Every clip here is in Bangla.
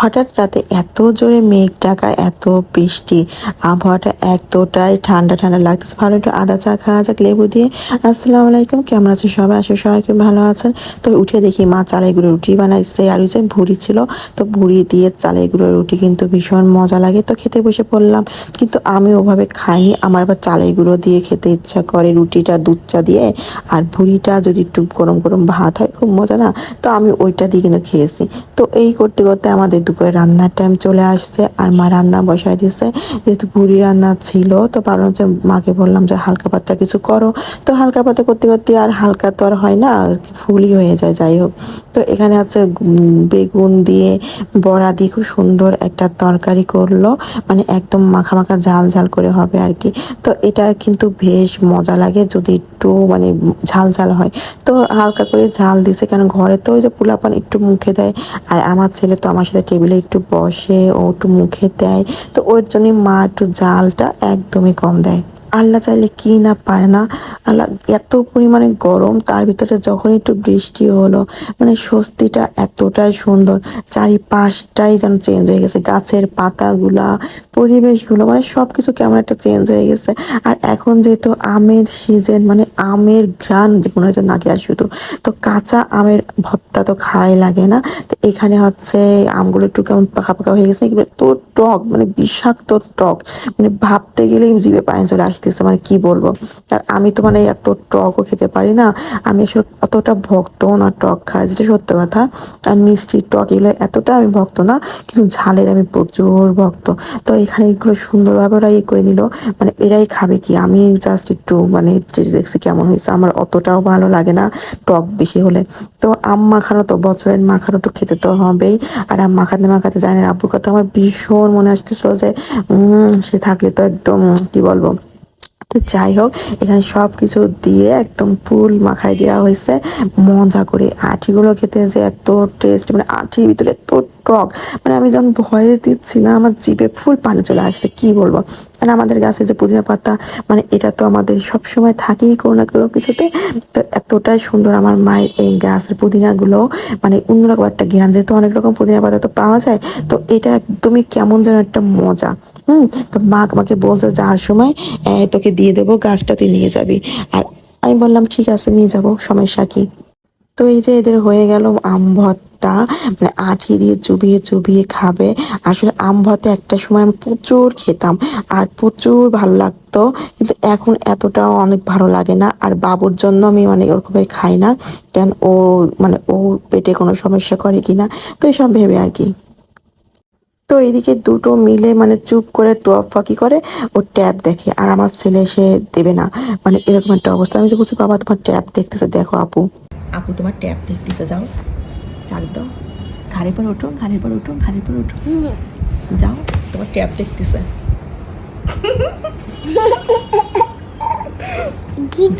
হঠাৎ রাতে এত জোরে মেঘ ডাকা এত বৃষ্টি আবহাওয়াটা এতটাই ঠান্ডা ঠান্ডা লাগছে ভালো একটু আদা চা খাওয়া যাক, লেবু দিয়ে। আসসালামু আলাইকুম, কেমন আছে সবাই? আসলে সবাই খুব ভালো আছেন। তো উঠে দেখি মা চালাই গুঁড়ো রুটি বানাইছে, আর ওই যে ভুড়ি ছিল, তো ভুড়ি দিয়ে চালাই গুঁড়ো রুটি কিন্তু ভীষণ মজা লাগে। তো খেতে বসে পড়লাম, কিন্তু আমি ওভাবে খাইনি। আমার আবার চালাই গুঁড়ো দিয়ে খেতে ইচ্ছা করে রুটিটা দুধ চা দিয়ে, আর ভুড়িটা যদি একটু গরম গরম ভাত হয়, খুব মজা না? তো আমি ওইটা দিয়ে কিন্তু খেয়েছি। তো এই করতে করতে আমাদের দুপুরে রান্নার টাইম চলে আসছে, আর মা রান্না বসাই দিয়েছে, যেহেতু ভুড়ি রান্না ছিল, তো পারো যে মাকে বললাম যে হালকা পাতলা কিছু করো। তো হালকা পাতলা করতে করতে আর হালকা তো আর হয় না, আর কি ফুলই হয়ে যায়, যাই হোক। তো এখানে আছে বেগুন দিয়ে বড়া দিয়ে খুব সুন্দর একটা তরকারি করল মানে একদম মাখা মাখা ঝাল ঝাল করে হবে আর কি। তো এটা কিন্তু বেশ মজা লাগে, যদি একটু মানে ঝাল ঝাল হয়। তো হালকা করে ঝাল দিছে কেন ঘরে তো ওই যে পোলাপান একটু মুখে দেয়। আর আমার ছেলে তো আমার সাথে টেবিলে একটু বসে, ও একটু মুখে দেয়। তো ওর জন্য মা একটু ঝালটা একদমই কম দেয়। আল্লাহ চাইলে কি না পায় না? আল্লাহ এত পরিমাণে গরম, তার ভিতরে যখন একটু বৃষ্টি হলো মানে স্বস্তিটা এতটাই সুন্দর। চারিপাশটাই যেন চেঞ্জ হয়ে গেছে। গাছের পাতাগুলা, পরিবেশগুলো মানে সব কিছু কেমন একটা চেঞ্জ হয়ে গেছে। আর এখন যেহেতু আমের সিজন মানে আমের ঘ্রাণ মনে হচ্ছে নাকি আর শুধু, তো কাঁচা আমের ভর্তা তো খাওয়াই লাগে না। তো এখানে হচ্ছে আমগুলো একটু কেমন পাকা পাকা হয়ে গেছে, এগুলো তো টক মানে বিষাক্ত টক। মানে ভাবতে গেলেই জিভে পানি চলে আসতেছে মানে কি বলব? আর আমি তো মানে এত টকও খেতে পারি না। আমি আসলে অতটা ভক্ত না টক খাই যেটা সত্য কথা। আর মিষ্টি টক এগুলো এতটা আমি ভক্ত না, কিন্তু ঝালের আমি প্রচুর ভক্ত। তো এখানে এগুলো সুন্দরভাবে ওরা ইয়ে করে নিল মানে এরাই খাবে কি? আমি জাস্ট একটু মানে দেখছি কেমন হয়েছে, আমার অতটাও ভালো লাগে না টক বেশি হলে। তো আম মাখানো তো, বছরের মাখানো তো খেতে তো হবেই। আর আম মাখাতে মাখাতে জানি আব্বুর কথা, আমার ভীষণ মনে আসতেছিল যে সে থাকলে তো একদম, কি বলব? তো যাই হোক, এখানে সব কিছু দিয়ে একদম ফুল মাখাই দেওয়া হয়েছে। মজা করে আটিগুলো খেতে যে এত টেস্ট মানে আটির ভিতরে এত টক। মানে আমি যখন ভয়ে দিচ্ছি না, আমার জিভে ফুল পানি চলে আসছে, কি বলব? আর আমাদের গাছে যে পুদিনা পাতা মানে এটা তো আমাদের সব সময় থাকেই কোনো না কোনো কিছুতে। তো এতটাই সুন্দর আমার মায়ের এই গাছের পুদিনাগুলো মানে অন্যরকম একটা জ্ঞান যেহেতু অনেক রকম পুদিনা পাতা তো পাওয়া যায়, তো এটা একদমই কেমন যেন একটা মজা। হুম, তো মা আমাকে বলছে যাওয়ার সময় তোকে দিয়ে দেবো, গাছটা তুই নিয়ে যাবি। আর আমি বললাম, ঠিক আছে, নিয়ে যাব, সমস্যা কি? তো এই যে এদের হয়ে গেল আম ভর্তা মানে আঠি দিয়ে চুবিয়ে চুবিয়ে খাবে। আসলে আম ভর্তা একটা সময় আমি প্রচুর খেতাম, আর প্রচুর ভালো লাগতো, কিন্তু এখন এতটাও অনেক ভালো লাগে না। আর বাবুর জন্য আমি মানে ওরকমভাবে খাই না কেন ও মানে ও পেটে কোনো সমস্যা করে কিনা, তো এসব ভেবে আর কি। তো এদিকে দুটো মিলে মানে চুপ করে তোয়াফা কি করে, ও ট্যাব দেখে। আর আমার ছেলে এসে দেবে না। মানে এরকম একটা অবস্থা। আমি যে বলছি, বাবা, তোমার ট্যাব দেখতেছে, দেখো আপু। আপু, তোমার ট্যাব দেখতেছে, যাও। ডাক দাও। ঘাড়ের পর ওঠো, ঘাড়ের পর ওঠো, ঘাড়ের পর ওঠো। যাও, তোমার ট্যাব দেখতেছে।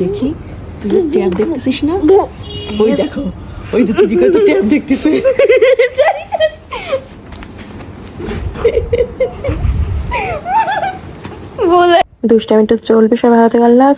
দেখি, তুই ট্যাব দেখতেছিস না? ওই দেখো, ওই তো তুই ট্যাব দেখতেছে। দুষ্টামিটা চলবে সবাই ভালো থেকে আল্লাহ।